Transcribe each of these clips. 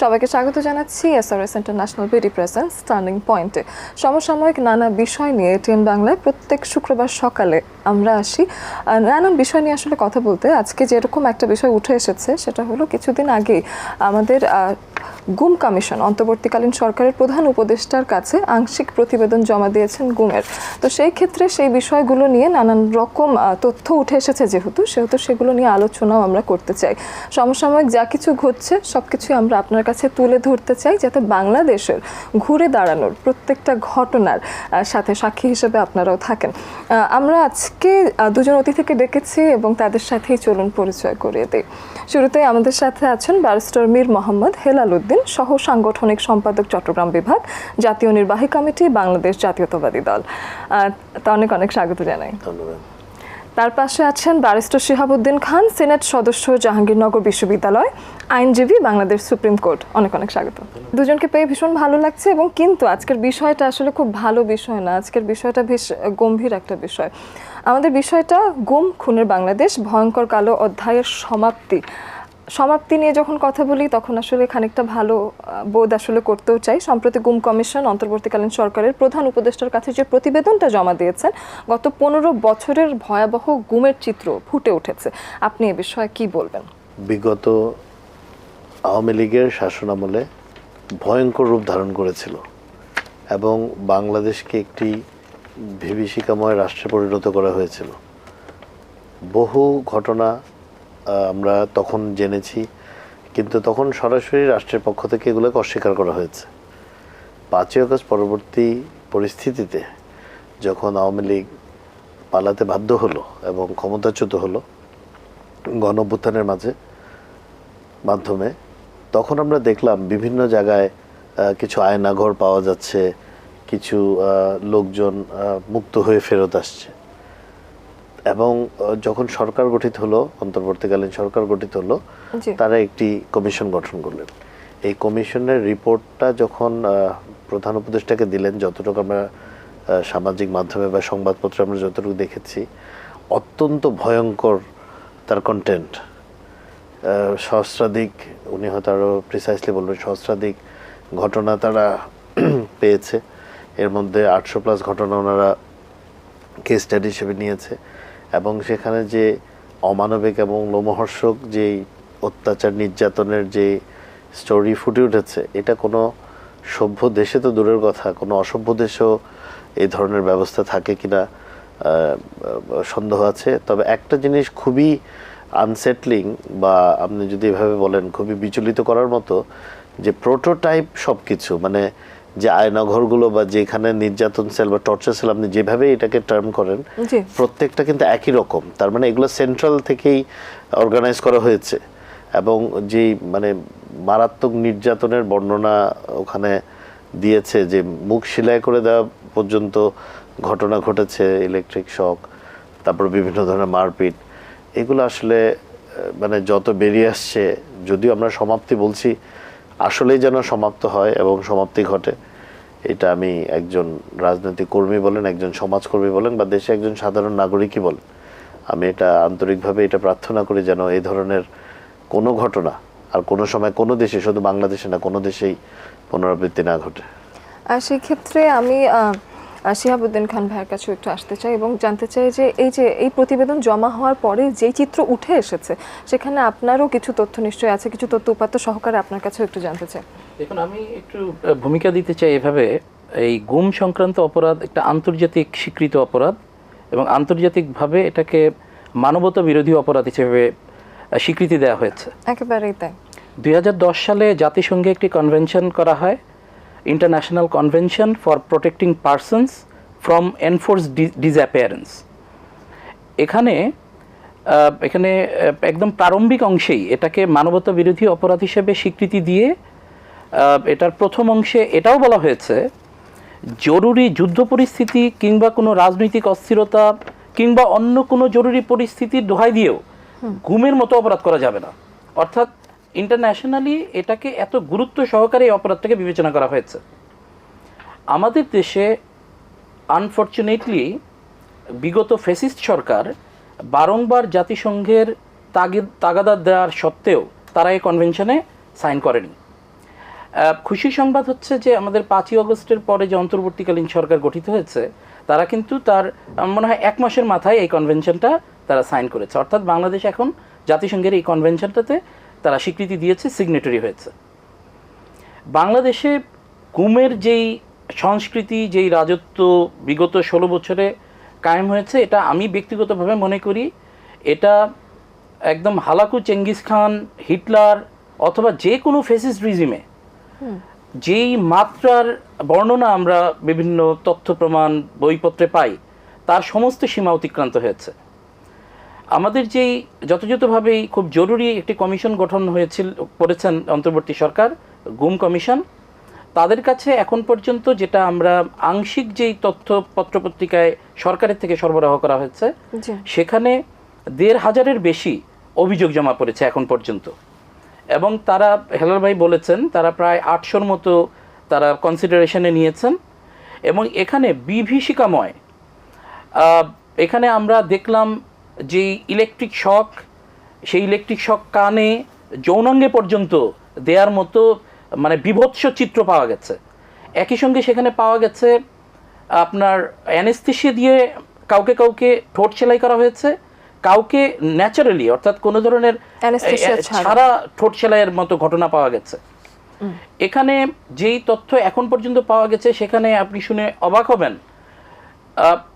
সবাইকে স্বাগত জানাচ্ছি SRS international BD presence turning পয়েন্টে সমসাময়িক নানা বিষয় নিয়ে এটিএন বাংলায় প্রত্যেক শুক্রবার সকালে আমরা আসি। নানান বিষয় নিয়ে আসলে কথা বলতে, আজকে যেরকম একটা বিষয় উঠে এসেছে, সেটা হলো কিছুদিন আগে আমাদের গুম কমিশন, অন্তর্বর্তীকালীন সরকারের প্রধান উপদেষ্টার কাছে আংশিক প্রতিবেদন জমা দিয়েছেন গুমের। তো সেই ক্ষেত্রে সেই বিষয়গুলো নিয়ে নানান রকম তথ্য উঠে এসেছে যেহেতু, সেহেতু সেগুলো নিয়ে আলোচনাও আমরা করতে চাই। সমসাময়িক যা কিছু ঘটছে সব কিছুই আমরা আপনার কাছে তুলে ধরতে চাই যাতে বাংলাদেশের ঘুরে দাঁড়ানোর প্রত্যেকটা ঘটনার সাথে সাক্ষী হিসেবে আপনারাও থাকেন। আমরা আজকে দুজন অতিথিকে ডেকেছি এবং তাদের সাথেই চলুন পরিচয় করিয়ে দিই। শুরুতে আমাদের সাথে আছেন ব্যারিস্টার মীর মোহাম্মদ হেলাল উদ্দিন, সহ সাংগঠনিক সম্পাদক চট্টগ্রাম বিভাগ, জাতীয় নির্বাহী কমিটি, বাংলাদেশ জাতীয়তাবাদী দল। তা অনেক অনেক স্বাগত জানাই। ধন্যবাদ। তার পাশে আছেন ব্যারিস্টার শিহাবুদ্দিন খান, সিনেট সদস্য জাহাঙ্গীরনগর বিশ্ববিদ্যালয়, আইনজীবী, বাংলাদেশ সুপ্রিম কোর্ট। অনেক অনেক স্বাগত। দুজনকে পেয়ে ভীষণ ভালো লাগছে এবং কিন্তু আজকের বিষয়টা আসলে খুব ভালো বিষয় না। আজকের বিষয়টা বেশ গম্ভীর একটা বিষয়। আমাদের বিষয়টা, গুম, খুনের বাংলাদেশ, ভয়ঙ্কর কালো অধ্যায়ের সমাপ্তি। সমাপ্তি নিয়ে যখন কথা বলি, তখন আসলে খানিকটা ভালো বোধ আসলে করতেও চাই। সম্প্রতি গুম কমিশন অন্তর্বর্তীকালীন সরকারের প্রধান উপদেষ্টার কাছে যে প্রতিবেদনটা জমা দিয়েছেন, গত পনেরো বছরের ভয়াবহ গুমের চিত্র ফুটে উঠেছে। আপনি এ বিষয়ে কি বলবেন? বিগত আওয়ামী লীগের শাসনামলে ভয়ঙ্কর রূপ ধারণ করেছিল এবং বাংলাদেশকে একটি বিভীষিকাময় রাষ্ট্রে পরিণত করা হয়েছিল। বহু ঘটনা আমরা তখন জেনেছি, কিন্তু তখন সরাসরি রাষ্ট্রের পক্ষ থেকে এগুলোকে অস্বীকার করা হয়েছে। পাঁচই আগস্ট পরবর্তী পরিস্থিতিতে যখন আওয়ামী লীগ পালাতে বাধ্য হলো এবং ক্ষমতাচ্যুত হলো গণভ্যুত্থানের মাঝে মাধ্যমে, তখন আমরা দেখলাম বিভিন্ন জায়গায় কিছু আয়নাঘর পাওয়া যাচ্ছে, কিছু লোকজন মুক্ত হয়ে ফেরত আসছে। এবং যখন সরকার গঠিত হলো অন্তর্বর্তীকালীন সরকার গঠিত হলো তারা একটি কমিশন গঠন করলেন। এই কমিশনের রিপোর্টটা যখন প্রধান উপদেষ্টাকে দিলেন যতটুকু আমরা সামাজিক মাধ্যমে বা সংবাদপত্রে আমরা যতটুকু দেখেছি অত্যন্ত ভয়ঙ্কর তার কন্টেন্ট সহস্রাধিক উনি হয়তো আরও প্রিসাইসলি বলবেন সহস্রাধিক ঘটনা তারা পেয়েছে। এর মধ্যে আটশো প্লাস ঘটনা ওনারা কেস স্টাডি হিসেবে নিয়েছে। এবং সেখানে যে অমানবিক এবং লোমহর্ষক যে অত্যাচার, নির্যাতনের যে স্টোরি ফুটে উঠেছে, এটা কোনো সভ্য দেশে তো দূরের কথা, কোনো অসভ্য দেশেও এই ধরনের ব্যবস্থা থাকে কিনা সন্দেহ আছে। তবে একটা জিনিস খুবই আনসেটলিং বা আপনি যদি এভাবে বলেন, খুবই বিচলিত করার মতো যে প্রোটোটাইপ সব কিছু মানে যে আয়নাঘরগুলো বা যেখানে নির্যাতন সেল বা টর্চার সেল আপনি যেভাবে এটাকে টার্ম করেন প্রত্যেকটা কিন্তু একই রকম। তার মানে এগুলো সেন্ট্রাল থেকেই অর্গানাইজ করা হয়েছে। এবং যেই মানে মারাত্মক নির্যাতনের বর্ণনা ওখানে দিয়েছে যে মুখ সেলাই করে দেওয়া পর্যন্ত ঘটনা ঘটেছে ইলেকট্রিক শক তারপর বিভিন্ন ধরনের মারপিট। এগুলো আসলে মানে যত বেরিয়ে আসছে যদিও আমরা সমাপ্তি বলছি আসলেই যেন সমাপ্ত হয় এবং সমাপ্তি ঘটে। এটা আমি একজন রাজনৈতিক কর্মী বলেন, একজন সমাজকর্মী বলেন, বা দেশে একজন সাধারণ নাগরিকই বলেন। আমি এটা আন্তরিকভাবে এটা প্রার্থনা করি যেন এই ধরনের কোনো ঘটনা, আর কোনো সময় কোনো দেশে, শুধু বাংলাদেশে না, কোনো দেশেই পুনরাবৃত্তি না ঘটে। আর সেক্ষেত্রে আমি শিহাবুদ্দিন খান ভাইয়ের কাছে একটু আসতে চাই এবং জানতে চাই যে এই যে এই প্রতিবেদন জমা হওয়ার পরে যেই চিত্র উঠে এসেছে সেখানে আপনারও কিছু তথ্য নিশ্চয়ই আছে কিছু তথ্য উপাত্ত সহকারে আপনার কাছে একটু জানতে চাই। দেখুন আমি একটু ভূমিকা দিতে চাই এভাবে এই গুম সংক্রান্ত অপরাধ একটা আন্তর্জাতিক স্বীকৃত অপরাধ এবং আন্তর্জাতিকভাবে এটাকে মানবতা বিরোধী অপরাধ হিসেবে স্বীকৃতি দেওয়া হয়েছে। একেবারেই তাই। দুই হাজার দশ সালে জাতিসংঘে একটি কনভেনশন করা হয় international convention for protecting persons from enforce disappearance এখানে এখানে একদম প্রারম্ভিক অংশেই এটাকে মানবতা বিরোধী অপরাধ হিসেবে স্বীকৃতি দিয়ে এটার প্রথম অংশে এটাও বলা হয়েছে জরুরি যুদ্ধ পরিস্থিতি কিংবা কোনো রাজনৈতিক অস্থিরতা কিংবা অন্য কোনো জরুরি পরিস্থিতির দোহাই দিয়েও ঘুমের মতো অপরাধ করা যাবে না। অর্থাৎ ইন্টারন্যাশনালি এটাকে এত গুরুত্ব সহকারে এই অপরাধটাকে বিবেচনা করা হয়েছে। আমাদের দেশে আনফর্চুনেটলি বিগত ফেসিস্ট সরকার বারংবার জাতিসংঘের তাগিদ, তাগাদা দেওয়ার সত্ত্বেও তারা এই কনভেনশনে সাইন করেনি। খুশি সংবাদ হচ্ছে যে আমাদের পাঁচই অগস্টের পরে যে অন্তর্বর্তীকালীন সরকার গঠিত হয়েছে, তারা কিন্তু তার মনে হয়, এক মাসের মাথায় এই কনভেনশনটা তারা সাইন করেছে। অর্থাৎ বাংলাদেশ এখন জাতিসংঘের এই কনভেনশনটাতে তারা স্বীকৃতি দিয়েছে সিগনেটারি হয়েছে। বাংলাদেশে গুমের যেই সংস্কৃতি যেই রাজত্ব বিগত ষোলো বছরে কায়েম হয়েছে এটা আমি ব্যক্তিগতভাবে মনে করি এটা একদম হালাকু চেঙ্গিস খান হিটলার অথবা যে কোনো ফেসিস রিজিমে যেই মাত্রার বর্ণনা আমরা বিভিন্ন তথ্য প্রমাণ বইপত্রে পাই তার সমস্ত সীমা অতিক্রান্ত হয়েছে। আমাদের যেই যথাযথভাবেই খুব জরুরি একটি কমিশন গঠন হয়েছিল করেছেন অন্তর্বর্তী সরকার গুম কমিশন তাদের কাছে এখন পর্যন্ত যেটা আমরা আংশিক যেই তথ্য পত্রপত্রিকায় সরকারের থেকে সরবরাহ করা হয়েছে সেখানে দেড় হাজারের বেশি অভিযোগ জমা পড়েছে এখন পর্যন্ত। এবং তারা হেলাল ভাই বলেছেন তারা প্রায় আটশোর মতো তারা কনসিডারেশনে নিয়েছেন। এবং এখানে বিভীষিকাময় এখানে আমরা দেখলাম যে ইলেকট্রিক শক সেই ইলেকট্রিক শক কানে যৌনাঙ্গে পর্যন্ত দেওয়ার মতো মানে বিভৎস চিত্র পাওয়া গেছে। একই সঙ্গে সেখানে পাওয়া গেছে আপনার অ্যানেস্থেশিয়া দিয়ে কাউকে কাউকে ঠোঁট সেলাই করা হয়েছে কাউকে ন্যাচারালি অর্থাৎ কোনো ধরনের। ছাড়া। ঠোঁট সেলাইয়ের মতো ঘটনা পাওয়া গেছে। এখানে যেই তথ্য এখন পর্যন্ত পাওয়া গেছে সেখানে আপনি শুনে অবাক হবেন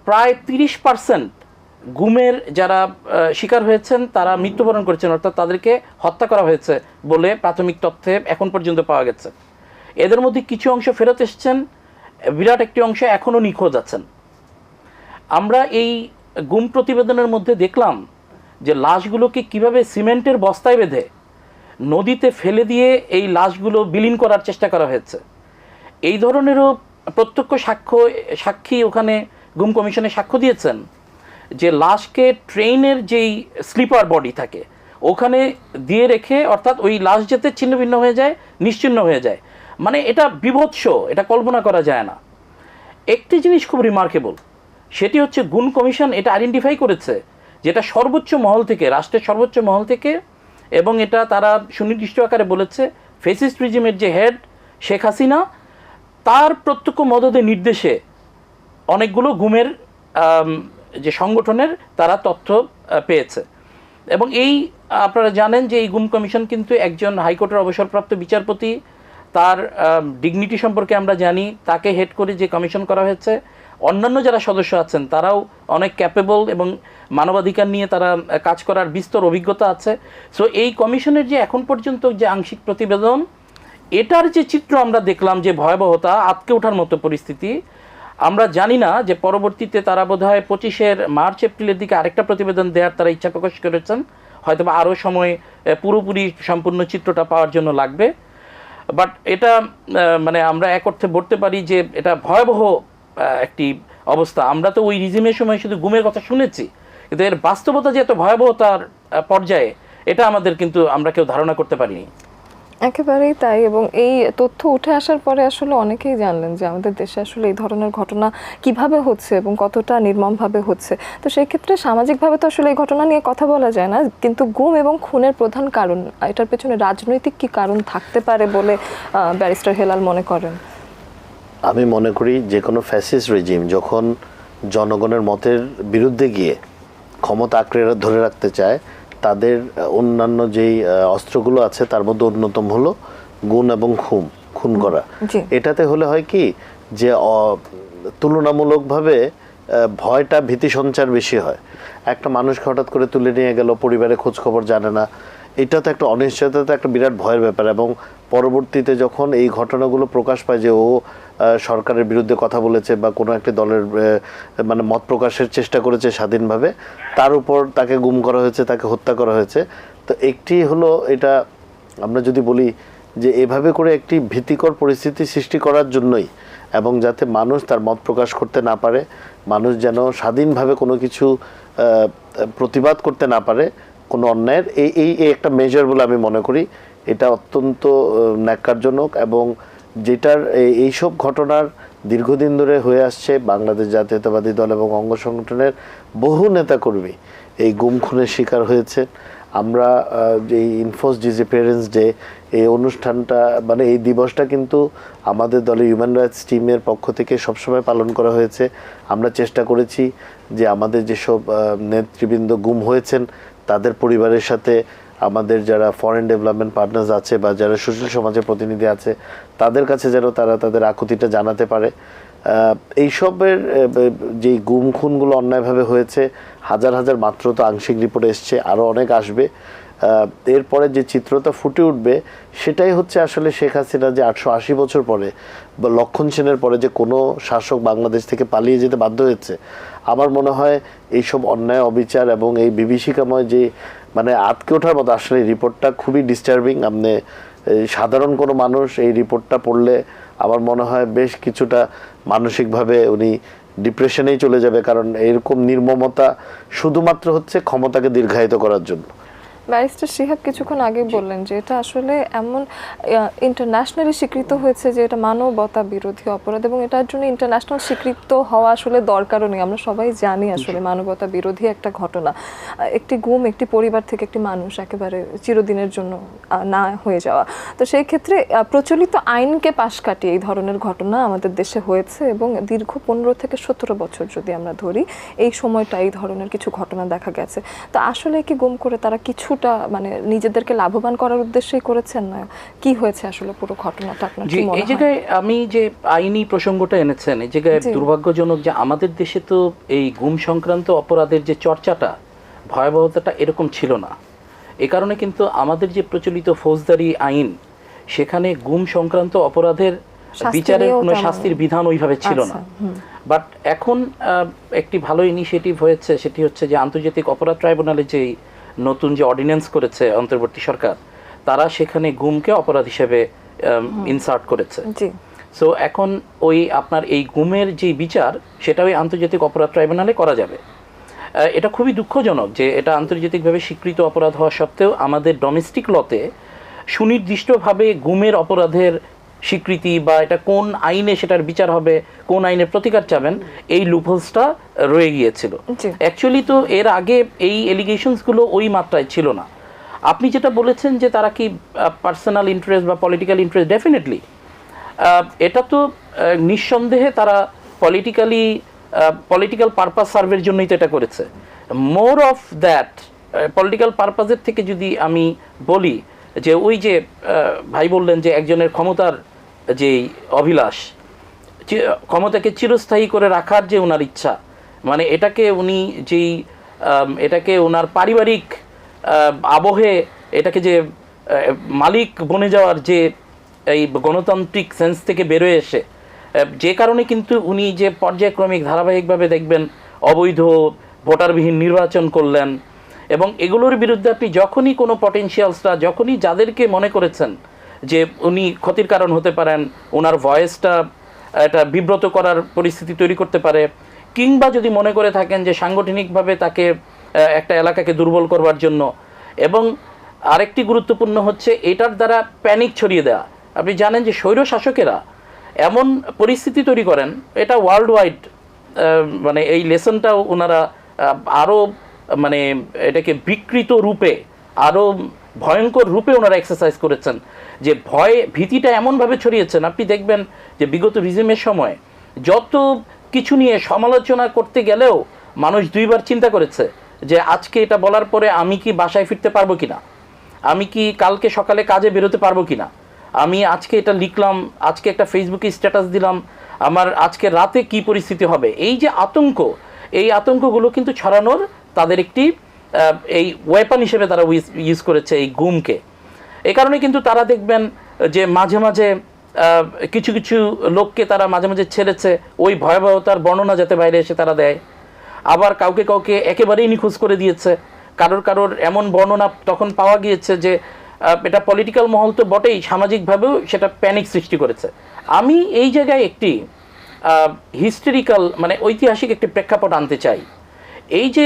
প্রায় তিরিশ পার্সেন্ট গুমের যারা শিকার হয়েছেন, তারা মৃত্যুবরণ করেছেন, অর্থাৎ তাদেরকে হত্যা করা হয়েছে বলে প্রাথমিক তথ্যে এখন পর্যন্ত পাওয়া গেছে। এদের মধ্যে কিছু অংশ ফেরত এসছেন, বিরাট একটি অংশ এখনও নিখোঁজ আছেন। আমরা এই গুম প্রতিবেদনের মধ্যে দেখলাম যে লাশগুলোকে কীভাবে সিমেন্টের বস্তায় বেঁধে নদীতে ফেলে দিয়ে এই লাশগুলো বিলীন করার চেষ্টা করা হয়েছে। এই ধরনেরও প্রত্যক্ষ সাক্ষ্য, সাক্ষী ওখানে গুম কমিশনে সাক্ষ্য দিয়েছেন। যে লাশকে ট্রেনের যেই স্লিপার বডি থাকে, ওখানে দিয়ে রেখে অর্থাৎ ওই লাশ যেতে ছিন্ন ভিন্ন হয়ে যায়, নিশ্চিন্ন হয়ে যায়। মানে এটা বিভৎস, এটা কল্পনা করা যায় না। একটি জিনিস খুব রিমার্কেবল সেটি হচ্ছে গুণ কমিশন এটা আইডেন্টিফাই করেছে যেটা সর্বোচ্চ মহল থেকে, রাষ্ট্রের সর্বোচ্চ মহল থেকে, এবং এটা তারা সুনির্দিষ্ট আকারে বলেছে ফেসিস্ট রিজিমের যে হেড শেখ হাসিনা, তার প্রত্যক্ষ মদদের নির্দেশে অনেকগুলো গুমের যে সংগঠনের তারা তথ্য পেয়েছে। এবং এই, আপনারা জানেন যে এই গুম কমিশন কিন্তু একজন হাইকোর্টের অবসরপ্রাপ্ত বিচারপতি, তার ডিগনিটি সম্পর্কে আমরা জানি, তাকে হেড করে যে কমিশন করা হয়েছে। অন্যান্য যারা সদস্য আছেন, তারাও অনেক ক্যাপেবল এবং মানবাধিকার নিয়ে তারা কাজ করার বিস্তর অভিজ্ঞতা আছে। সো এই কমিশনের যে এখন পর্যন্ত যে আংশিক প্রতিবেদন, এটার যে চিত্র আমরা দেখলাম যে ভয়াবহতা আটকে ওঠার মতো পরিস্থিতি আমরা জানি না যে পরবর্তীতে তারা বোধ হয় পঁচিশের মার্চ, এপ্রিলের দিকে আরেকটা প্রতিবেদন দেওয়ার তারা ইচ্ছা প্রকাশ করেছেন। হয়তো বা আরও সময় পুরোপুরি সম্পূর্ণ চিত্রটা পাওয়ার জন্য লাগবে। বাট এটা মানে আমরা এক অর্থে বলতে পারি যে এটা ভয়াবহ একটি অবস্থা। আমরা তো ওই রিজিমের সময় শুধু গুমের কথা শুনেছি, কিন্তু এর বাস্তবতা যে এত ভয়াবহতার পর্যায়ে, এটা আমাদের কিন্তু আমরা কেউ ধারণা করতে পারিনি। একেবারেই তাই এবং এই তথ্য উঠে আসার পরে আসলে অনেকেই জানলেন যে আমাদের দেশে আসলে এই ধরনের ঘটনা কীভাবে হচ্ছে এবং কতটা নির্মমভাবে হচ্ছে। তো সেই ক্ষেত্রে সামাজিকভাবে তো আসলে এই ঘটনা নিয়ে কথা বলা যায় না, কিন্তু গুম এবং খুনের প্রধান কারণ, এটার পেছনে রাজনৈতিক কি কারণ থাকতে পারে বলে ব্যারিস্টার হেলাল মনে করেন? আমি মনে করি যে কোনো ফ্যাসিস রেজিম যখন জনগণের মতের বিরুদ্ধে গিয়ে ক্ষমতা আঁকড়ে ধরে রাখতে চায় তাদের অন্যান্য যেই অস্ত্রগুলো আছে তার মধ্যে অন্যতম হলো গুণ এবং খুন খুন করা। এটাতে হলে হয় কি যে তুলনামূলকভাবে ভয়টা ভীতি সঞ্চার বেশি হয়। একটা মানুষকে হঠাৎ করে তুলে নিয়ে গেল পরিবারে খোঁজ খবর জানে না এটা তো একটা অনিশ্চয়তা একটা বিরাট ভয়ের ব্যাপার এবং পরবর্তীতে যখন এই ঘটনাগুলো প্রকাশ পায় যে ও সরকারের বিরুদ্ধে কথা বলেছে বা কোনো একটি দলের মানে মত প্রকাশের চেষ্টা করেছে স্বাধীনভাবে, তার উপর তাকে গুম করা হয়েছে, তাকে হত্যা করা হয়েছে। তো একটি হলো এটা, আমরা যদি বলি যে এভাবে করে একটি ভীতিকর পরিস্থিতি সৃষ্টি করার জন্যই এবং যাতে মানুষ তার মত প্রকাশ করতে না পারে, মানুষ যেন স্বাধীনভাবে কোনো কিছু প্রতিবাদ করতে না পারে, কোনো অন্যায়ের, এই এই একটা মেজার বলে আমি মনে করি। এটা অত্যন্ত ন্যাক্কারজনক এবং যেটার এই- এইসব ঘটনার দীর্ঘদিন ধরে হয়ে আসছে বাংলাদেশ জাতীয়তাবাদী দল এবং অঙ্গ সংগঠনের বহু নেতাকর্মী। এই গুম খুনের শিকার হয়েছে। আমরা যে ইনফোস ডিসঅ্যাপিয়ারেন্স ডে এই অনুষ্ঠানটা মানে এই দিবসটা কিন্তু আমাদের দলের হিউম্যান রাইটস টিমের পক্ষ থেকে সবসময় পালন করা হয়েছে। আমরা চেষ্টা করেছি যে আমাদের যেসব নেতৃবৃন্দ গুম হয়েছেন, তাদের পরিবারের সাথে আমাদের যারা ফরেন ডেভেলপমেন্ট পার্টনার্স আছে বা যারা সুশীল সমাজের প্রতিনিধি আছে, তাদের কাছে যেন তারা তাদের আকুতিটা জানাতে পারে। এইসবের যে গুম খুনগুলো অন্যায়ভাবে হয়েছে, হাজার হাজার মাত্র তো আংশিক রিপোর্ট এসছে আরও অনেক আসবে। এরপরে যে চিত্রটা ফুটে উঠবে, সেটাই হচ্ছে আসলে শেখ হাসিনা যে আটশো আশি বছর পরে বা লক্ষণ সেনের পরে যে কোনো শাসক বাংলাদেশ থেকে পালিয়ে যেতে বাধ্য হয়েছে, আমার মনে হয় এইসব অন্যায়, অবিচার এবং এই বিভীষিকাময় যে মানে আটকে ওঠার মতো আসলে রিপোর্টটা খুবই ডিস্টার্বিং আপনি সাধারণ কোনো মানুষ এই রিপোর্টটা পড়লে আমার মনে হয় বেশ কিছুটা মানসিকভাবে উনি ডিপ্রেশনেই চলে যাবে, কারণ এরকম নির্মমতা শুধুমাত্র হচ্ছে ক্ষমতাকে দীর্ঘায়িত করার জন্য। ব্যারিস্টার শিহাব কিছুক্ষণ আগে বললেন যে এটা আসলে এমন ইন্টারন্যাশনালি স্বীকৃত হয়েছে যে এটা মানবতা বিরোধী অপরাধ এবং এটার জন্য ইন্টারন্যাশনাল স্বীকৃত হওয়া আসলে দরকারও নেই। আমরা সবাই জানি আসলে মানবতা বিরোধী একটা ঘটনা। একটি গুম একটি পরিবার থেকে একটি মানুষ একেবারে চিরদিনের জন্য না হয়ে যাওয়া। তো সেই ক্ষেত্রে প্রচলিত আইনকে পাশ কাটিয়ে এই ধরনের ঘটনা আমাদের দেশে হয়েছে এবং দীর্ঘ পনেরো থেকে সতেরো বছর যদি আমরা ধরি এই সময়টা এই ধরনের কিছু ঘটনা দেখা গেছে। তো আসলে কি গুম করে তারা কিছুটা মানে নিজেদেরকে লাভবান করার উদ্দেশ্যেই করেছেন না? কি হয়েছে আসলে পুরো ঘটনাটা আপনার কি মনে এই জায়গায় আমি যে আইনি প্রসঙ্গটা এনেছেন এই জায়গায় দুর্ভাগ্যজনক যে আমাদের দেশে তো এই গুম সংক্রান্ত অপরাধের যে চর্চাটা ভয়াবহতাটা এরকম ছিল না। এ কারণে কিন্তু আমাদের যে প্রচলিত ফৌজদারি আইন সেখানে গুম সংক্রান্ত অপরাধের বিচারের কোনো শাস্তির বিধান ওইভাবে ছিল না। আচ্ছা, বাট এখন একটি ভালো ইনিশিয়েটিভ হয়েছে সেটি হচ্ছে যে আন্তর্জাতিক অপরাধ ট্রাইব্যুনালে যেই নতুন যে অর্ডিন্যান্স করেছে অন্তর্বর্তী সরকার তারা সেখানে গুমকে অপরাধ হিসেবে ইনসার্ট করেছে। সো এখন ওই আপনার এই গুমের যে বিচার সেটা ওই আন্তর্জাতিক অপরাধ ট্রাইব্যুনালে করা যাবে। এটা খুবই দুঃখজনক যে এটা আন্তর্জাতিকভাবে স্বীকৃত অপরাধ হওয়া সত্ত্বেও আমাদের ডোমেস্টিক লতে সুনির্দিষ্টভাবে গুমের অপরাধের স্বীকৃতি বা এটা কোন আইনে সেটার বিচার হবে কোন আইনে প্রতিকার চাবেন এই লুপহোলসটা রয়ে গিয়েছিল। অ্যাকচুয়ালি তো এর আগে এই এলিগেশনসগুলো ওই মাত্রায় ছিল না। আপনি যেটা বলেছেন যে তারা কি পার্সোনাল ইন্টারেস্ট বা পলিটিক্যাল ইন্টারেস্ট ডেফিনেটলি এটা তো নিঃসন্দেহে তারা পলিটিক্যালি পলিটিক্যাল পারপাস সার্ভের জন্যই তো এটা করেছে। মোর অফ দ্যাট পলিটিক্যাল পারপাসের থেকে যদি আমি বলি যে ওই যে ভাই বললেন যে একজনের ক্ষমতার যে অভিলাষ ক্ষমতাকে চিরস্থায়ী করে রাখার যে ওনার ইচ্ছা মানে এটাকে উনি যেই এটাকে ওনার পারিবারিক আবহে এটাকে যে মালিক বনে যাওয়ার যে এই গণতান্ত্রিক সেন্স থেকে বেরোয় এসে যে কারণে কিন্তু উনি যে পর্যায়ক্রমিক ধারাবাহিকভাবে দেখবেন, অবৈধ ভোটারবিহীন নির্বাচন করলেন, এবং এগুলোর বিরুদ্ধে আপনি যখনই কোনো পটেনশিয়ালসরা যখনই যাদেরকে মনে করেছেন যে উনি ক্ষতির কারণ হতে পারেন, ওনার ভয়েসটা একটা বিব্রত করার পরিস্থিতি তৈরি করতে পারে, কিংবা যদি মনে করে থাকেন যে সাংগঠনিকভাবে তাকে একটা এলাকাকে দুর্বল করবার জন্য। এবং আরেকটি গুরুত্বপূর্ণ হচ্ছে, এটার দ্বারা প্যানিক ছড়িয়ে দেওয়া আপনি জানেন যে স্বৈর শাসকেরা এমন পরিস্থিতি তৈরি করেন, এটা ওয়ার্ল্ড ওয়াইড মানে এই লেসনটাও ওনারা আরও মানে এটাকে বিকৃত রূপে, আরও ভয়ঙ্কর রূপে ওনারা এক্সারসাইজ করেছেন। যে ভয় ভীতিটা এমনভাবে ছড়িয়েছেন, আপনি দেখবেন যে বিগত রিজিমের সময় যত কিছু নিয়ে সমালোচনা করতে গেলেও মানুষ দুইবার চিন্তা করেছে যে আজকে এটা বলার পরে আমি কি বাসায় ফিরতে পারব কিনা? আমি কি কালকে সকালে কাজে বেরোতে পারব কিনা? আমি আজকে এটা লিখলাম, আজকে একটা ফেসবুকে স্ট্যাটাস দিলাম, আমার আজকে রাতে কি পরিস্থিতি হবে? এই যে আতঙ্ক, এই আতঙ্কগুলো কিন্তু ছড়ানোর তাদের একটি এই ওয়েপন হিসেবে তারা ইউজ করেছে এই গুমকে। এ কারণে কিন্তু তারা দেখবেন যে মাঝে মাঝে কিছু কিছু লোককে তারা মাঝে মাঝে ছেড়েছে, ওই ভয়াবহতার বর্ণনা যাতে বাইরে এসে তারা দেয়। আবার কাউকে কাউকে একেবারেই নিখোঁজ করে দিয়েছে। কারোর কারোর এমন বর্ণনা তখন পাওয়া গিয়েছে যে এটা পলিটিক্যাল মহল তো বটেই, সামাজিকভাবেও সেটা প্যানিক সৃষ্টি করেছে। আমি এই জায়গায় একটি হিস্টোরিক্যাল মানে ঐতিহাসিক একটি প্রেক্ষাপট আনতে চাই। এই যে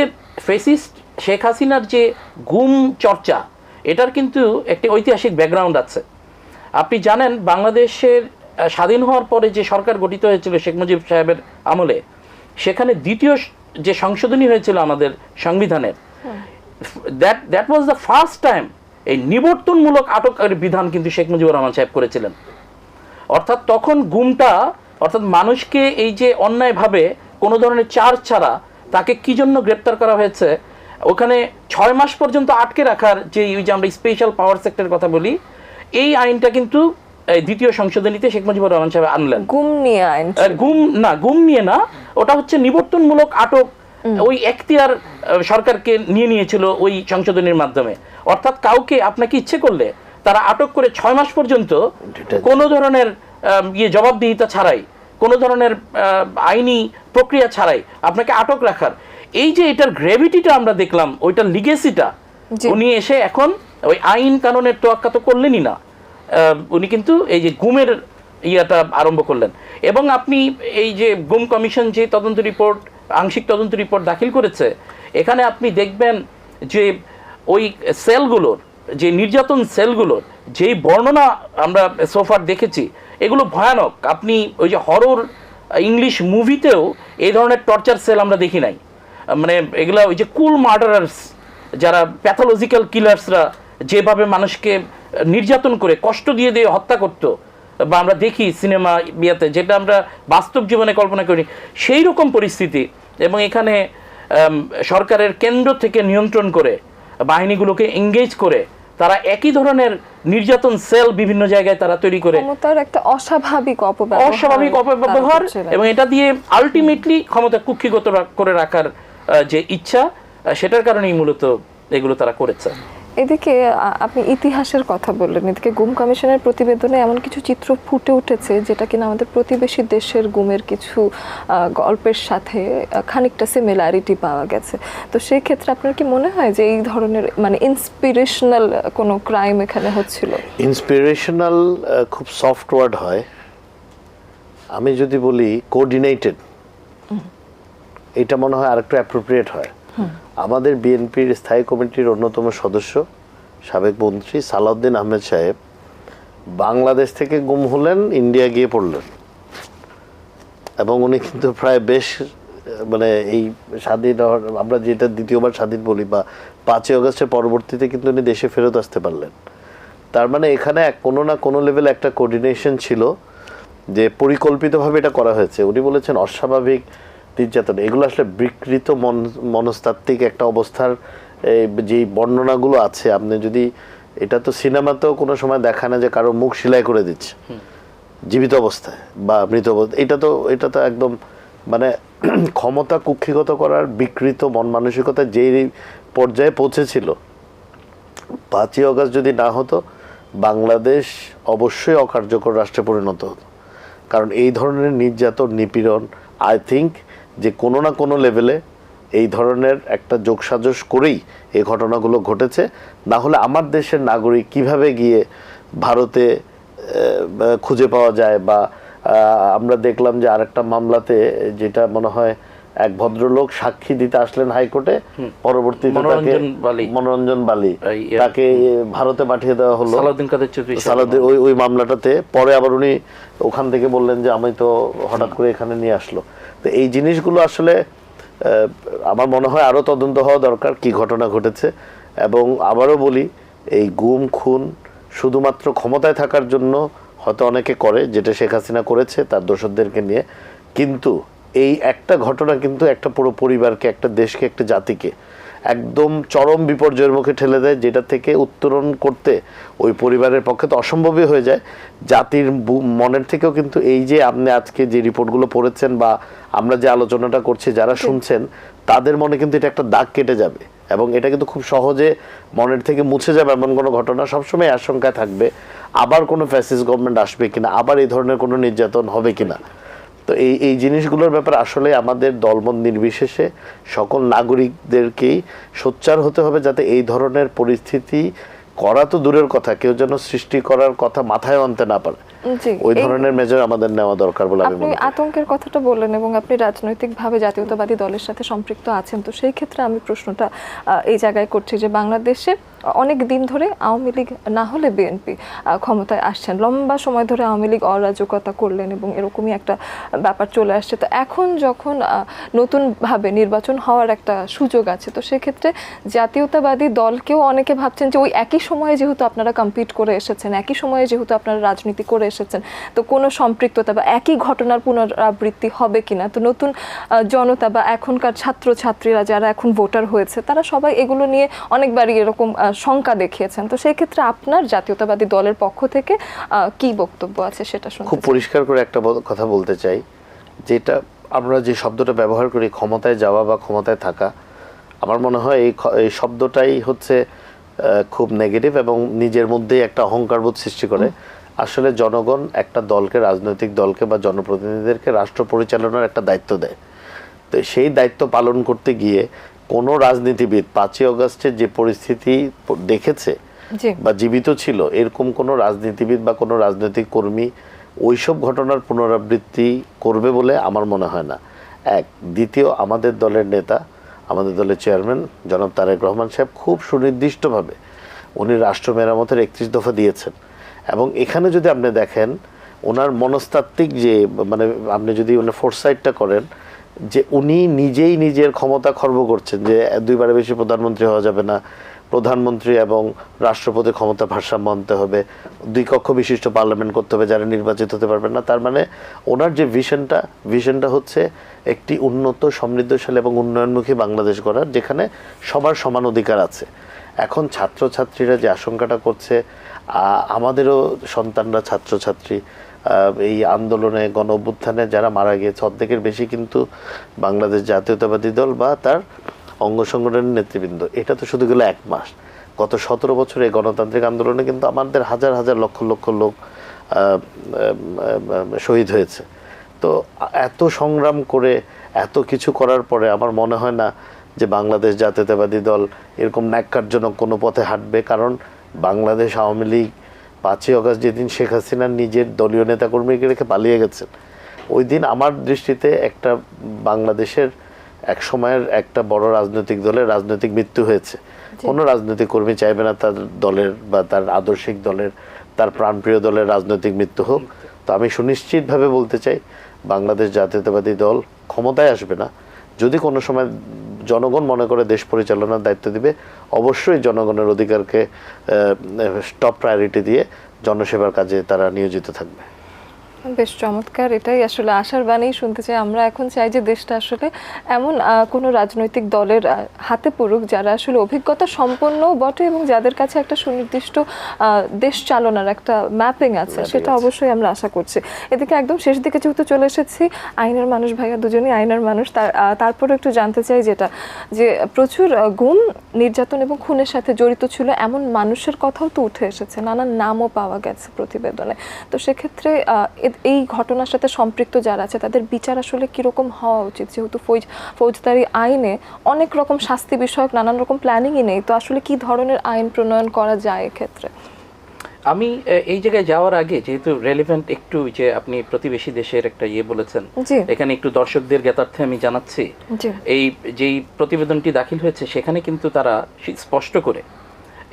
ফেসিস্ট শেখ হাসিনার যে গুম চর্চা এটার কিন্তু একটি ঐতিহাসিক ব্যাকগ্রাউন্ড আছে। আপনি জানেন বাংলাদেশের স্বাধীন হওয়ার পরে যে সরকার গঠিত হয়েছিল শেখ মুজিব সাহেবের আমলে সেখানে দ্বিতীয় যে সংশোধনী হয়েছিল আমাদের সংবিধানের that that was the first time এই নিবর্তনমূলক আটকের বিধান কিন্তু শেখ মুজিবুর রহমান সাহেব করেছিলেন। অর্থাৎ তখন গুমটা অর্থাৎ মানুষকে এই যে অন্যায়ভাবে কোনো ধরনের চার্জ ছাড়া তাকে কি জন্য গ্রেপ্তার করা হয়েছে ওখানে ছয় মাস পর্যন্ত আটকে রাখার যে ওই যে আমরা স্পেশাল পাওয়ার সেক্টরের কথা বলি এই আইনটা কিন্তু দ্বিতীয় সংশোধনীতে শেখ মুজিবুর রহমান সাহেব আনলেন। গুম নিয়ে আইন গুম না গুম নিয়ে না ওটা হচ্ছে নিবর্তনমূলক আটক ওই এখতিয়ার সরকারকে নিয়ে নিয়েছিল ওই সংশোধনীর মাধ্যমে। অর্থাৎ কাউকে আপনাকে ইচ্ছে করলে তারা আটক করে ছয় মাস পর্যন্ত. কোনো ধরনের ইয়ে জবাবদিহিতা ছাড়াই কোনো ধরনের আইনি প্রক্রিয়া ছাড়াই আপনাকে আটক রাখার। এই যে এটার গ্র্যাভিটিটা আমরা দেখলাম ওইটার লিগেসিটা। উনি এসে এখন ওই আইন কানুনের তোয়াক্কা তো করলেনই না। উনি কিন্তু এই যে গুমের ইয়াটা আরম্ভ করলেন। এবং আপনি এই যে গুম কমিশন যে তদন্ত রিপোর্ট আংশিক তদন্ত রিপোর্ট দাখিল করেছে এখানে আপনি দেখবেন যে ওই সেলগুলোর যে নির্যাতন সেলগুলোর যেই বর্ণনা আমরা সোফার দেখেছি এগুলো ভয়ানক। আপনি ওই যে হরর ইংলিশ মুভিতেও এই ধরনের টর্চার সেল আমরা দেখি নাই। মানে এগুলা ওই যে কুল মার্ডারার্স যারা প্যাথোলজিক্যাল কিলার্সরা যেভাবে মানুষকে নির্যাতন করে কষ্ট দিয়ে দিয়ে হত্যা করতো বা আমরা দেখি সিনেমা বিয়াতে যেটা আমরা বাস্তব জীবনে কল্পনা করি সেই রকম পরিস্থিতি এবং এখানে সরকারের কেন্দ্র থেকে নিয়ন্ত্রণ করে বাহিনীগুলোকে এঙ্গেজ করে তারা একই ধরনের নির্যাতন সেল বিভিন্ন জায়গায় তারা তৈরি করে। ক্ষমতার একটা অস্বাভাবিক অপব্যবহার অস্বাভাবিক অপব্যবহার এবং এটা দিয়ে আলটিমেটলি ক্ষমতা কুক্ষিগত করে রাখার যে ইচ্ছা সেটার কারণেই মূলত এগুলো তারা করেছে। এদিকে আপনি ইতিহাসের কথা বললেন। এদিকে গুম কমিশনের প্রতিবেদনে এমন কিছু চিত্র ফুটে উঠেছে যেটা কিনা আমাদের প্রতিবেশী দেশের গুমের কিছু গল্পের সাথে খানিকটা সিমিলারিটি পাওয়া গেছে। তো সেই ক্ষেত্রে আপনার কি মনে হয় যে এই ধরনের মানে ইন্সপিরেশনাল কোনো ক্রাইম এখানে হচ্ছিল? ইন্সপিরেশনাল খুব সফট ওয়ার্ড হয়। আমি যদি বলি কোঅর্ডিনেটেড এটা মনে হয় আরেকটু অ্যাপ্রোপ্রিয়েট হয়। আমাদের বিএনপির স্থায়ী কমিটির অন্যতম সদস্য সাবেক মন্ত্রী সালাউদ্দিন আহমেদ সাহেব বাংলাদেশ থেকে গুম হলেন ইন্ডিয়া গিয়ে পড়লেন। এবং উনি কিন্তু প্রায় বেশ মানে এই স্বাধীন আমরা যেটা দ্বিতীয়বার স্বাধীন বলি বা পাঁচই অগস্টের পরবর্তীতে কিন্তু উনি দেশে ফেরত আসতে পারলেন। তার মানে এখানে এক কোনো না কোনো লেভেল একটা কোর্ডিনেশন ছিল যে পরিকল্পিতভাবে এটা করা হয়েছে। উনি বলেছেন অস্বাভাবিক নির্যাতন এগুলো আসলে বিকৃত মন মনস্তাত্ত্বিক একটা অবস্থার যেই বর্ণনাগুলো আছে আপনি যদি এটা তো সিনেমাতেও কোনো সময় দেখা না যে কারও মুখ সেলাই করে দিচ্ছে। জীবিত অবস্থায় বা মৃত অবস্থায় এটা তো এটা তো একদম মানে ক্ষমতা কুক্ষিগত করার বিকৃত মন মানসিকতা যেই পর্যায়ে পৌঁছেছিল। পাঁচই অগাস্ট যদি না হতো বাংলাদেশ অবশ্যই অকার্যকর রাষ্ট্রে পরিণত হতো। কারণ এই ধরনের নির্যাতন নিপীড়ন আই থিঙ্ক যে কোনো না কোনো লেভেলে এই ধরনের একটা যোগসাজশ করেই এই ঘটনাগুলো ঘটেছে। না হলে আমার দেশের নাগরিক কীভাবে গিয়ে ভারতে খুঁজে পাওয়া যায় বা আমরা দেখলাম যে আরেকটা মামলাতে যেটা মনে হয় এক ভদ্রলোক সাক্ষী দিতে আসলেন হাইকোর্টে পরবর্তীতে তাকে মনোরঞ্জন বালি। তাকে ভারতে পাঠিয়ে দেওয়া হলো। সালাউদ্দিন কাদের চৌধুরী সালাউদ্দিন ওই ওই মামলাটাতে পরে আবার উনি ওখান থেকে বললেন যে আমি তো হঠাৎ করে এখানে নিয়ে আসলো। তো এই জিনিসগুলো আসলে আমার মনে হয় আরও তদন্ত হওয়া দরকার, কি ঘটনা ঘটেছে। এবং আবারও বলি, এই গুম, খুন শুধুমাত্র ক্ষমতায় থাকার জন্য হয়তো অনেকে করে, যেটা শেখ হাসিনা করেছে তার দোষদেরকে নিয়ে। কিন্তু এই একটা ঘটনা কিন্তু একটা পুরো পরিবারকে, একটা দেশকে, একটা জাতিকে একদম চরম বিপর্যয়ের মুখে ঠেলে দেয় যেটা থেকে উত্তরণ করতে ওই পরিবারের পক্ষে তো অসম্ভবই হয়ে যায়। জাতির মনের থেকেও কিন্তু এই যে আপনি আজকে যে রিপোর্টগুলো পড়েছেন বা আমরা যে আলোচনাটা করছি যারা শুনছেন তাদের মনে কিন্তু এটা একটা দাগ কেটে যাবে এবং এটা কিন্তু খুব সহজে মনের থেকে মুছে যাবে এমন কোনো ঘটনা সবসময় আশঙ্কায় থাকবে। আবার কোনো ফ্যাসিস্ট গভর্নমেন্ট আসবে কিনা আবার এই ধরনের কোনো নির্যাতন হবে কিনা। তো এই এই জিনিসগুলোর ব্যাপারে আসলে আমাদের দলমত নির্বিশেষে সকল নাগরিকদেরকেই সোচ্চার হতে হবে যাতে এই ধরনের পরিস্থিতি করা তো দূরের কথা কেউ যেন সৃষ্টি করার কথা মাথায় আনতে না পারে। ওই ধরনের মেজর আমাদের নেওয়া দরকার বলে আমি আপনি মনে আতঙ্কের কথাটা বললেন এবং আপনি রাজনৈতিকভাবে জাতীয়তাবাদী দলের সাথে সম্পৃক্ত আছেন তো সেই ক্ষেত্রে আমি প্রশ্নটা এই জায়গায় করছি যে বাংলাদেশে অনেক দিন ধরে আওয়ামী লীগ না হলে বিএনপি ক্ষমতায় আসছেন। লম্বা সময় ধরে আওয়ামী লীগ অরাজকতা করলেন এবং এরকমই একটা ব্যাপার চলে আসছে। তো এখন যখন নতুনভাবে নির্বাচন হওয়ার একটা সুযোগ আছে, তো সেক্ষেত্রে জাতীয়তাবাদী দলকেও অনেকে ভাবছেন যে ওই একই সময়ে যেহেতু আপনারা কম্পিট করে এসেছেন, একই সময়ে যেহেতু আপনারা রাজনীতি করে এসেছেন, তো কোনো সম্পৃক্ততা বা একই ঘটনার পুনরাবৃত্তি হবে কিনা? তো নতুন জনতা বা এখনকার ছাত্র ছাত্রীরা যারা এখন ভোটার হয়েছে, তারা সবাই এগুলো নিয়ে অনেকবারই এরকম শঙ্কা দেখিয়েছেন। তো সেই ক্ষেত্রে আপনার জাতীয়তাবাদী দলের পক্ষ থেকে কি বক্তব্য আছে সেটা শুনতে খুব পরিষ্কার করে একটা কথা বলতে চাই। যেটা আমরা যে শব্দটা ব্যবহার করি ক্ষমতায় যাওয়া বা ক্ষমতায় থাকা আমার মনে হয় এই এই শব্দটাই হচ্ছে খুব নেগেটিভ এবং নিজের মধ্যেই একটা অহংকারবোধ সৃষ্টি করে। আসলে জনগণ একটা দলকে রাজনৈতিক দলকে বা জনপ্রতিনিধিদেরকে রাষ্ট্র পরিচালনার একটা দায়িত্ব দেয়। তো সেই দায়িত্ব পালন করতে গিয়ে কোনো রাজনীতিবিদ পাঁচই অগস্টের যে পরিস্থিতি দেখেছে বা জীবিত ছিল এরকম কোনো রাজনীতিবিদ বা কোনো রাজনৈতিক কর্মী ওইসব ঘটনার পুনরাবৃত্তি করবে বলে আমার মনে হয় না। এক দ্বিতীয় আমাদের দলের নেতা আমাদের দলের চেয়ারম্যান জনাব তারেক রহমান সাহেব খুব সুনির্দিষ্টভাবে উনি রাষ্ট্র মেরামতের একত্রিশ দফা দিয়েছেন। এবং এখানে যদি আপনি দেখেন ওনার মনস্তাত্ত্বিক যে মানে আপনি যদি ওনার ফোরসাইটটা করেন যে উনি নিজেই নিজের ক্ষমতা খর্ব করছেন যে দুইবারে বেশি প্রধানমন্ত্রী হওয়া যাবে না, প্রধানমন্ত্রী এবং রাষ্ট্রপতির ক্ষমতা ভারসাম্য আনতে হবে, দুই কক্ষ বিশিষ্ট পার্লামেন্ট করতে হবে যারা নির্বাচিত হতে পারবেন না। তার মানে ওনার যে ভিশনটা ভিশনটা হচ্ছে একটি উন্নত, সমৃদ্ধশালী এবং উন্নয়নমুখী বাংলাদেশ গড়ার, যেখানে সবার সমান অধিকার আছে। এখন ছাত্রছাত্রীরা যে আশঙ্কাটা করছে আমাদেরও সন্তানরা ছাত্রছাত্রী এই আন্দোলনে গণ অভ্যুত্থানে যারা মারা গিয়েছে, অর্ধেকের বেশি কিন্তু বাংলাদেশ জাতীয়তাবাদী দল বা তার অঙ্গ সংগঠনের নেতৃবৃন্দ। এটা তো শুধু গেল এক মাস। গত সতেরো বছরে গণতান্ত্রিক আন্দোলনে কিন্তু আমাদের হাজার হাজার লক্ষ লক্ষ লোক শহীদ হয়েছে। তো এত সংগ্রাম করে, এত কিছু করার পরে আমার মনে হয় না যে বাংলাদেশ জাতীয়তাবাদী দল এরকম ন্যাক্কারজনক কোনো পথে হাঁটবে, কারণ বাংলাদেশ আওয়ামী লীগ পাঁচই অগস্ট যেদিন শেখ হাসিনা নিজের দলীয় নেতাকর্মীকে রেখে পালিয়ে গেছেন ওই দিন আমার দৃষ্টিতে একটা বাংলাদেশের এক সময়ের একটা বড় রাজনৈতিক দলের রাজনৈতিক মৃত্যু হয়েছে। কোনো রাজনৈতিক কর্মী চাইবে না তার দলের বা তার আদর্শিক দলের তার প্রাণপ্রিয় দলের রাজনৈতিক মৃত্যু হোক। তো আমি সুনিশ্চিতভাবে বলতে চাই বাংলাদেশ জাতীয়তাবাদী দল ক্ষমতায় আসবে না। যদি কোনো সময় জনগণ মনে করে দেশ পরিচালনার দায়িত্ব দিবে, অবশ্যই জনগণের অধিকারকে টপ প্রায়োরিটি দিয়ে জনসেবার কাজে তারা নিয়োজিত থাকবে। বেশ চমৎকার এটাই আসলে আশার বাণী। শুনতে চাই আমরা এখন চাই যে দেশটা আসলে এমন কোনো রাজনৈতিক দলের হাতে পড়ুক যারা আসলে অভিজ্ঞতা সম্পন্ন বটে এবং যাদের কাছে একটা সুনির্দিষ্ট দেশ চালনার একটা ম্যাপিং আছে সেটা অবশ্যই আমরা আশা করছি। এদিকে একদম শেষ দিকে যেহেতু চলে এসেছি আইনের মানুষ ভাইয়া দুজনেই আইনের মানুষ তার তারপরে একটু জানতে চাই যেটা যে প্রচুর গুম নির্যাতন এবং খুনের সাথে জড়িত ছিল এমন মানুষের কথাও তো উঠে এসেছে নানান নামও পাওয়া গেছে প্রতিবেদনে। তো সেক্ষেত্রে এই ঘটনার সাথে সম্পৃক্ত যারা আছে তাদের বিচার আসলে কীরকম হওয়া উচিত? যেহেতু ফৌজ ফৌজদারি আইনে অনেক রকম শাস্তি বিষয়ক নানান রকম প্ল্যানিংই নেই। তো আসলে কি ধরনের আইন প্রণয়ন করা যায় এক্ষেত্রে? আমি এই জায়গায় যাওয়ার আগে যেহেতু রেলিভেন্ট একটু যে আপনি প্রতিবেশী দেশের একটা ইয়ে বলেছেন এখানে একটু দর্শকদের জ্ঞাতার্থে আমি জানাচ্ছি। এই যেই প্রতিবেদনটি দাখিল হয়েছে সেখানে কিন্তু তারা স্পষ্ট করে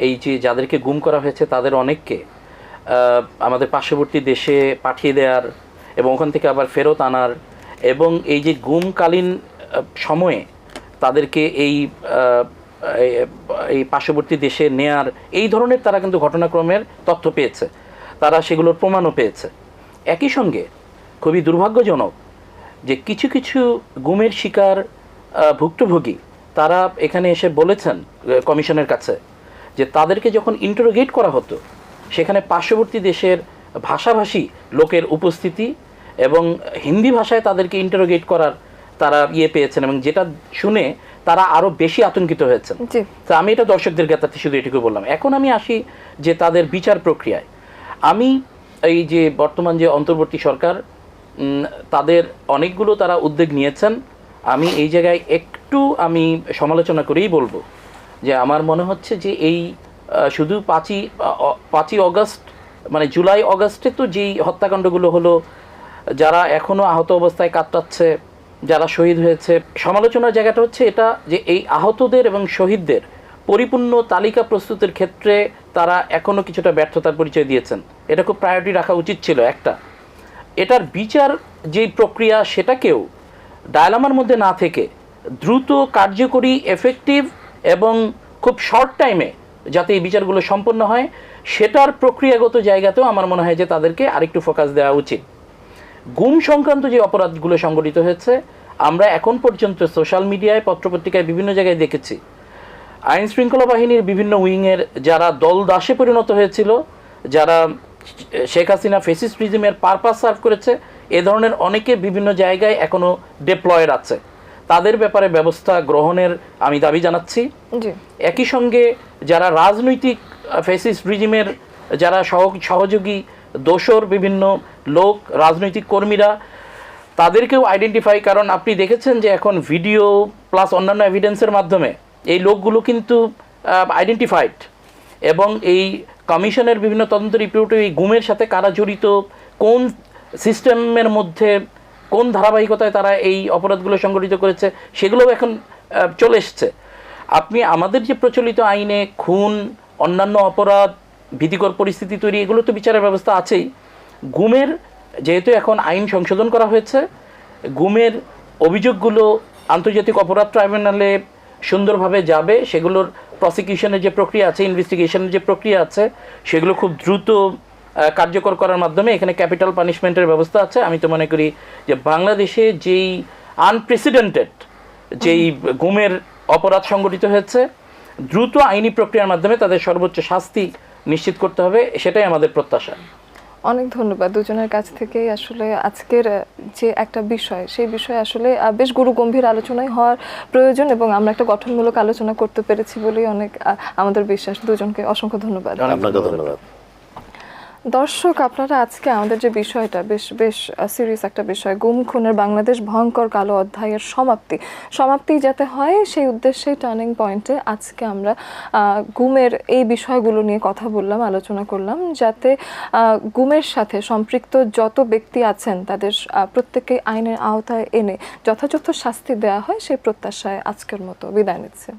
এই যে যাদেরকে গুম করা হয়েছে তাদের অনেককে আমাদের পার্শ্ববর্তী দেশে পাঠিয়ে দেওয়ার এবং ওখান থেকে আবার ফেরত আনার এবং এই যে গুমকালীন সময়ে তাদেরকে এই এই- পার্শ্ববর্তী দেশে নেয়ার এই ধরনের তারা কিন্তু ঘটনাক্রমের তথ্য পেয়েছে। তারা সেগুলোর প্রমাণও পেয়েছে। একই সঙ্গে খুবই দুর্ভাগ্যজনক যে কিছু কিছু গুমের শিকার ভুক্তভোগী তারা এখানে এসে বলেছেন কমিশনের কাছে যে তাদেরকে যখন ইন্টারোগেট করা হতো সেখানে পার্শ্ববর্তী দেশের ভাষাভাষী লোকের উপস্থিতি এবং হিন্দি ভাষায় তাদেরকে ইন্টারোগেট করার তারা ইয়ে পেয়েছেন এবং যেটা শুনে তারা আরও বেশি আতঙ্কিত হয়েছেন। তো আমি এটা দর্শকদের জ্ঞাতার্থে শুধু এটুকু বললাম। এখন আমি আসি যে তাদের বিচার প্রক্রিয়ায়। আমি এই যে বর্তমান যে অন্তর্বর্তী সরকার তাদের অনেকগুলো তারা উদ্যোগ নিয়েছেন। আমি এই জায়গায় একটু আমি সমালোচনা করেই বলব যে আমার মনে হচ্ছে যে এই শুধু পাঁচই পাঁচই অগস্ট মানে জুলাই অগস্টে তো যেই হত্যাকাণ্ডগুলো হলো, যারা এখনও আহত অবস্থায় কাটাচ্ছে যারা শহীদ হয়েছে, সমালোচনার জায়গাটা হচ্ছে এটা যে এই আহতদের এবং শহীদদের পরিপূর্ণ তালিকা প্রস্তুতের ক্ষেত্রে তারা এখনও কিছুটা ব্যর্থতার পরিচয় দিয়েছেন। এটা খুব প্রায়োরিটি রাখা উচিত ছিল একটা। এটার বিচার যেই প্রক্রিয়া সেটাকেও ডায়লামার মধ্যে না থেকে দ্রুত কার্যকরী এফেক্টিভ এবং খুব শর্ট টাইমে যাতে এই বিচারগুলো সম্পন্ন হয়, সেটার প্রক্রিয়াগত জায়গাতেও আমার মনে হয় যে তাদেরকে আরেকটু ফোকাস দেওয়া উচিত। গুম সংক্রান্ত যে অপরাধগুলো সংগঠিত হয়েছে, আমরা এখন পর্যন্ত সোশ্যাল মিডিয়ায়, পত্রপত্রিকায় বিভিন্ন জায়গায় দেখেছি। আইন শৃঙ্খলা বাহিনীর বিভিন্ন উইংয়ের যারা দল দাসে পরিণত হয়েছিল, যারা শেখ হাসিনা ফেসিস রিজিমের পারপাস সার্ভ করেছে, এ ধরনের অনেকে বিভিন্ন জায়গায় এখনও ডিপ্লয়েড আছে। তাদের ব্যাপারে ব্যবস্থা গ্রহণের আমি দাবি জানাচ্ছি। একই সঙ্গে যারা রাজনৈতিক ফেসিস রিজিমের যারা সহ সহযোগী দোসর বিভিন্ন লোক রাজনৈতিক কর্মীরা তাদেরকেও আইডেন্টিফাই কারণ আপনি দেখেছেন যে এখন ভিডিও প্লাস অন্যান্য এভিডেন্সের মাধ্যমে এই লোকগুলো কিন্তু আইডেন্টিফাইড এবং এই কমিশনের বিভিন্ন তদন্ত রিপোর্টে এই গুমের সাথে কারা জড়িত কোন সিস্টেমের মধ্যে কোন ধারাবাহিকতায় তারা এই অপরাধগুলো সংগঠিত করেছে সেগুলোও এখন চলে এসছে। আপনি আমাদের যে প্রচলিত আইনে খুন, অন্যান্য অপরাধ, ভীতিকর পরিস্থিতি তৈরি, এগুলো তো বিচারের ব্যবস্থা আছেই। গুমের যেহেতু এখন আইন সংশোধন করা হয়েছে, গুমের অভিযোগগুলো আন্তর্জাতিক অপরাধ ট্রাইব্যুনালে সুন্দরভাবে যাবে, সেগুলোর প্রসিকিউশনের যে প্রক্রিয়া আছে ইনভেস্টিগেশনের যে প্রক্রিয়া আছে, সেগুলো খুব দ্রুত কার্যকর করার মাধ্যমে এখানে ক্যাপিটাল পানিশমেন্টের ব্যবস্থা আছে। আমি তো মনে করি যে বাংলাদেশে যেই আনপ্রেসিডেন্টেড যেই গুমের অপরাধ সংগঠিত হয়েছে দ্রুত আইনি প্রক্রিয়ার মাধ্যমে তাদের সর্বোচ্চ শাস্তি নিশ্চিত করতে হবে সেটাই আমাদের প্রত্যাশা। অনেক ধন্যবাদ দুজনের কাছ থেকেই আসলে আজকের যে একটা বিষয় সেই বিষয়ে আসলে বেশ গুরু গম্ভীর আলোচনাই হওয়ার প্রয়োজন এবং আমরা একটা গঠনমূলক আলোচনা করতে পেরেছি বলেই অনেক আমাদের বিশ্বাস। দুজনকে অসংখ্য ধন্যবাদ। আপনাকে ধন্যবাদ। দর্শক, আপনারা আজকে আমাদের যে বিষয়টা, বেশ বেশ সিরিয়াস একটা বিষয়, গুম, খুনের বাংলাদেশ ভয়ঙ্কর কালো অধ্যায়ের সমাপ্তি। সমাপ্তি যাতে হয়, সেই উদ্দেশ্যেই টার্নিং পয়েন্টে আজকে আমরা গুমের এই বিষয়গুলো নিয়ে কথা বললাম, আলোচনা করলাম, যাতে গুমের সাথে সম্পৃক্ত যত ব্যক্তি আছেন, তাদের প্রত্যেককে আইনের আওতায় এনে যথাযথ শাস্তি দেওয়া হয়, সেই প্রত্যাশায় আজকের মতো বিদায় নিচ্ছে।